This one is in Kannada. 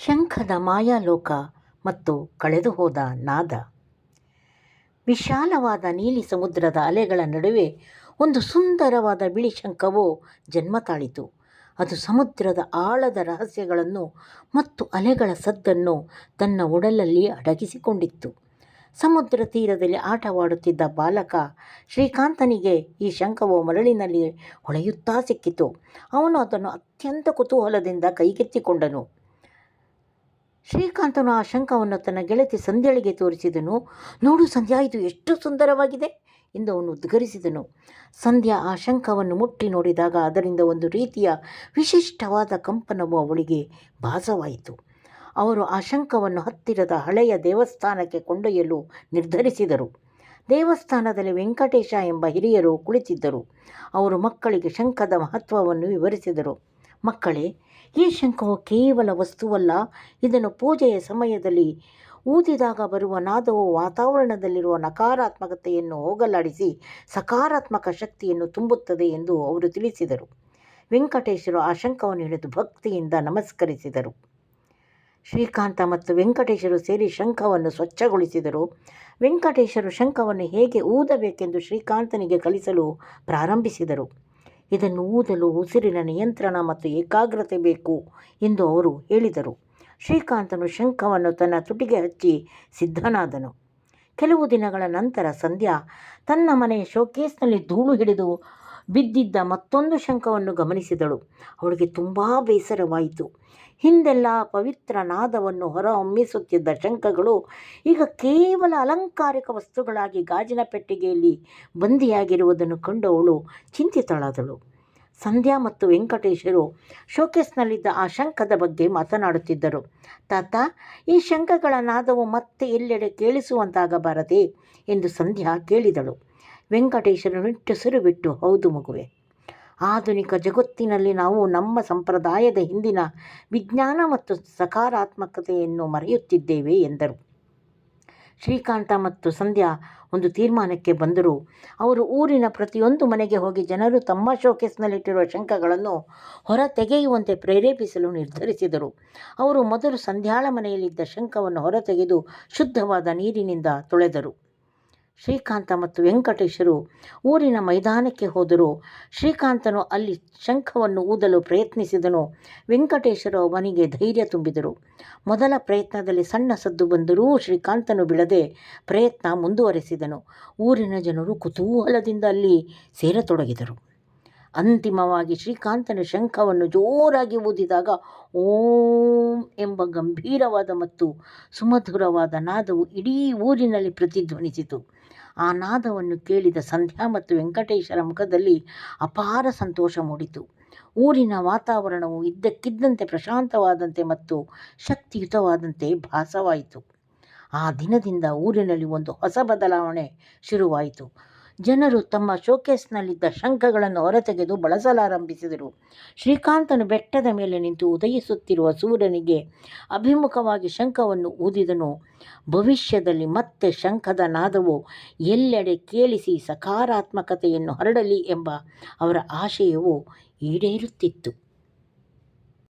ಶಂಖದ ಮಾಯಾಲೋಕ ಮತ್ತು ಕಳೆದುಹೋದ ನಾದ. ವಿಶಾಲವಾದ ನೀಲಿ ಸಮುದ್ರದ ಅಲೆಗಳ ನಡುವೆ ಒಂದು ಸುಂದರವಾದ ಬಿಳಿ ಶಂಖವು ಜನ್ಮ ತಾಳಿತು ಅದು ಸಮುದ್ರದ ಆಳದ ರಹಸ್ಯಗಳನ್ನು ಮತ್ತು ಅಲೆಗಳ ಸದ್ದನ್ನು ತನ್ನ ಒಡಲಲ್ಲಿ ಅಡಗಿಸಿಕೊಂಡಿತ್ತು. ಸಮುದ್ರ ತೀರದಲ್ಲಿ ಆಟವಾಡುತ್ತಿದ್ದ ಬಾಲಕ ಶ್ರೀಕಾಂತನಿಗೆ ಈ ಶಂಖವು ಮರಳಿನಲ್ಲಿ ಹೊಳೆಯುತ್ತಾ ಸಿಕ್ಕಿತು. ಅವನು ಅದನ್ನು ಅತ್ಯಂತ ಕುತೂಹಲದಿಂದ ಕೈಗೆತ್ತಿಕೊಂಡನು. ಶ್ರೀಕಾಂತನು ಆ ಶಂಖವನ್ನು ತನ್ನ ಗೆಳತಿ ಸಂಧ್ಯಾಳಿಗೆ ತೋರಿಸಿದನು. ನೋಡು ಸಂಧ್ಯಾ, ಇದು ಎಷ್ಟು ಸುಂದರವಾಗಿದೆ ಎಂದು ಅವನು ಉದ್ಗರಿಸಿದನು. ಸಂಧ್ಯಾ ಆ ಶಂಖವನ್ನು ಮುಟ್ಟಿ ನೋಡಿದಾಗ ಅದರಿಂದ ಒಂದು ರೀತಿಯ ವಿಶಿಷ್ಟವಾದ ಕಂಪನವು ಅವಳಿಗೆ ಭಾಸವಾಯಿತು. ಅವರು ಆ ಶಂಖವನ್ನು ಹತ್ತಿರದ ಹಳೆಯ ದೇವಸ್ಥಾನಕ್ಕೆ ಕೊಂಡೊಯ್ಯಲು ನಿರ್ಧರಿಸಿದರು. ದೇವಸ್ಥಾನದಲ್ಲಿ ವೆಂಕಟೇಶ ಎಂಬ ಹಿರಿಯರು ಕುಳಿತಿದ್ದರು. ಅವರು ಮಕ್ಕಳಿಗೆ ಶಂಖದ ಮಹತ್ವವನ್ನು ವಿವರಿಸಿದರು. ಮಕ್ಕಳೇ, ಈ ಶಂಖವು ಕೇವಲ ವಸ್ತುವಲ್ಲ, ಇದನ್ನು ಪೂಜೆಯ ಸಮಯದಲ್ಲಿ ಊದಿದಾಗ ಬರುವ ನಾದವು ವಾತಾವರಣದಲ್ಲಿರುವ ನಕಾರಾತ್ಮಕತೆಯನ್ನು ಹೋಗಲಾಡಿಸಿ ಸಕಾರಾತ್ಮಕ ಶಕ್ತಿಯನ್ನು ತುಂಬುತ್ತದೆ ಎಂದು ಅವರು ತಿಳಿಸಿದರು. ವೆಂಕಟೇಶರು ಆ ಶಂಖವನ್ನು ಹಿಡಿದು ಭಕ್ತಿಯಿಂದ ನಮಸ್ಕರಿಸಿದರು. ಶ್ರೀಕಾಂತ ಮತ್ತು ವೆಂಕಟೇಶರು ಸೇರಿ ಶಂಖವನ್ನು ಸ್ವಚ್ಛಗೊಳಿಸಿದರು. ವೆಂಕಟೇಶರು ಶಂಖವನ್ನು ಹೇಗೆ ಊದಬೇಕೆಂದು ಶ್ರೀಕಾಂತನಿಗೆ ಕಲಿಸಲು ಪ್ರಾರಂಭಿಸಿದರು. ಇದನ್ನು ಊದಲು, ಉಸಿರಿನ ನಿಯಂತ್ರಣ ಮತ್ತು ಏಕಾಗ್ರತೆ ಬೇಕು ಎಂದು ಅವರು ಹೇಳಿದರು. ಶ್ರೀಕಾಂತನು ಶಂಖವನ್ನು ತನ್ನ ತುಟಿಗೆ ಹಚ್ಚಿ ಸಿದ್ಧನಾದನು. ಕೆಲವು ದಿನಗಳ ನಂತರ ಸಂಧ್ಯಾ ತನ್ನ ಮನೆಯ ಶೋಕೇಸ್ನಲ್ಲಿ ಧೂಳು ಹಿಡಿದು ಬಿದ್ದಿದ್ದ ಮತ್ತೊಂದು ಶಂಖವನ್ನು ಗಮನಿಸಿದಳು. ಅವಳಿಗೆ ತುಂಬ ಬೇಸರವಾಯಿತು. ಹಿಂದೆಲ್ಲ ಪವಿತ್ರ ನಾದವನ್ನು ಹೊರಹೊಮ್ಮಿಸುತ್ತಿದ್ದ ಶಂಖಗಳು ಈಗ ಕೇವಲ ಅಲಂಕಾರಿಕ ವಸ್ತುಗಳಾಗಿ ಗಾಜಿನ ಪೆಟ್ಟಿಗೆಯಲ್ಲಿ ಬಂದಿಯಾಗಿರುವುದನ್ನು ಕಂಡು ಅವಳು ಚಿಂತಿತಳಾದಳು. ಸಂಧ್ಯಾ ಮತ್ತು ವೆಂಕಟೇಶರು ಶೋಕೇಸ್ನಲ್ಲಿದ್ದ ಆ ಶಂಖದ ಬಗ್ಗೆ ಮಾತನಾಡುತ್ತಿದ್ದರು. ತಾತ, ಈ ಶಂಖಗಳ ನಾದವು ಮತ್ತೆ ಎಲ್ಲೆಡೆ ಕೇಳಿಸುವಂತಾಗಬಾರದೆ ಎಂದು ಸಂಧ್ಯಾ ಕೇಳಿದಳು. ವೆಂಕಟೇಶರು ನಿಟ್ಟುಸಿರು ಬಿಟ್ಟು ಹೌದು ಮಗುವೆ. ಆಧುನಿಕ ಜಗತ್ತಿನಲ್ಲಿ ನಾವು ನಮ್ಮ ಸಂಪ್ರದಾಯದ ಹಿಂದಿನ ವಿಜ್ಞಾನ ಮತ್ತು ಸಕಾರಾತ್ಮಕತೆಯನ್ನು ಮರೆಯುತ್ತಿದ್ದೇವೆ, ಎಂದರು. ಶ್ರೀಕಾಂತ ಮತ್ತು ಸಂಧ್ಯಾ ಒಂದು ತೀರ್ಮಾನಕ್ಕೆ ಬಂದರು. ಅವರು ಊರಿನ ಪ್ರತಿಯೊಂದು ಮನೆಗೆ ಹೋಗಿ ಜನರು ತಮ್ಮ ಶೋಕೇಸ್ನಲ್ಲಿಟ್ಟಿರುವ ಶಂಕಗಳನ್ನು ಹೊರ ತೆಗೆಯುವಂತೆ ಪ್ರೇರೇಪಿಸಲು ನಿರ್ಧರಿಸಿದರು. ಅವರು ಮೊದಲು ಸಂಧ್ಯಾಳ ಮನೆಯಲ್ಲಿದ್ದ ಶಂಕವನ್ನು ಹೊರತೆಗೆದು ಶುದ್ಧವಾದ ನೀರಿನಿಂದ ತೊಳೆದರು. ಶ್ರೀಕಾಂತ ಮತ್ತು ವೆಂಕಟೇಶರು ಊರಿನ ಮೈದಾನಕ್ಕೆ ಹೋದರು. ಶ್ರೀಕಾಂತನು ಅಲ್ಲಿ ಶಂಖವನ್ನು ಊದಲು ಪ್ರಯತ್ನಿಸಿದನು. ವೆಂಕಟೇಶರು ಅವನಿಗೆ ಧೈರ್ಯ ತುಂಬಿದರು. ಮೊದಲ ಪ್ರಯತ್ನದಲ್ಲಿ ಸಣ್ಣ ಸದ್ದು ಬಂದರೂ ಶ್ರೀಕಾಂತನು ಬಿಡದೆ ಪ್ರಯತ್ನ ಮುಂದುವರೆಸಿದನು. ಊರಿನ ಜನರು ಕುತೂಹಲದಿಂದ ಅಲ್ಲಿ ಸೇರತೊಡಗಿದರು. ಅಂತಿಮವಾಗಿ ಶ್ರೀಕಾಂತನ ಶಂಖವನ್ನು ಜೋರಾಗಿ ಊದಿದಾಗ ಓಂ ಎಂಬ ಗಂಭೀರವಾದ ಮತ್ತು ಸುಮಧುರವಾದ ನಾದವು ಇಡೀ ಊರಿನಲ್ಲಿ ಪ್ರತಿಧ್ವನಿಸಿತು. ಆ ನಾದವನ್ನು ಕೇಳಿದ ಸಂಧ್ಯಾ ಮತ್ತು ವೆಂಕಟೇಶರ ಮುಖದಲ್ಲಿ ಅಪಾರ ಸಂತೋಷ ಮೂಡಿತು. ಊರಿನ ವಾತಾವರಣವು ಇದ್ದಕ್ಕಿದ್ದಂತೆ ಪ್ರಶಾಂತವಾದಂತೆ ಮತ್ತು ಶಕ್ತಿಯುತವಾದಂತೆ ಭಾಸವಾಯಿತು. ಆ ದಿನದಿಂದ ಊರಿನಲ್ಲಿ ಒಂದು ಹೊಸ ಬದಲಾವಣೆ ಶುರುವಾಯಿತು. ಜನರು ತಮ್ಮ ಶೋಕೇಸ್ನಲ್ಲಿದ್ದ ಶಂಖಗಳನ್ನು ಹೊರತೆಗೆದು ಬಳಸಲಾರಂಭಿಸಿದರು. ಶ್ರೀಕಾಂತನು ಬೆಟ್ಟದ ಮೇಲೆ ನಿಂತು ಉದಯಿಸುತ್ತಿರುವ ಸೂರ್ಯನಿಗೆ ಅಭಿಮುಖವಾಗಿ ಶಂಖವನ್ನು ಊದಿದನು. ಭವಿಷ್ಯದಲ್ಲಿ ಮತ್ತೆ ಶಂಖದ ನಾದವು ಎಲ್ಲೆಡೆ ಕೇಳಿಸಿ ಸಕಾರಾತ್ಮಕತೆಯನ್ನು ಹರಡಲಿ ಎಂಬ ಅವರ ಆಶಯವು ಈಡೇರುತ್ತಿತ್ತು.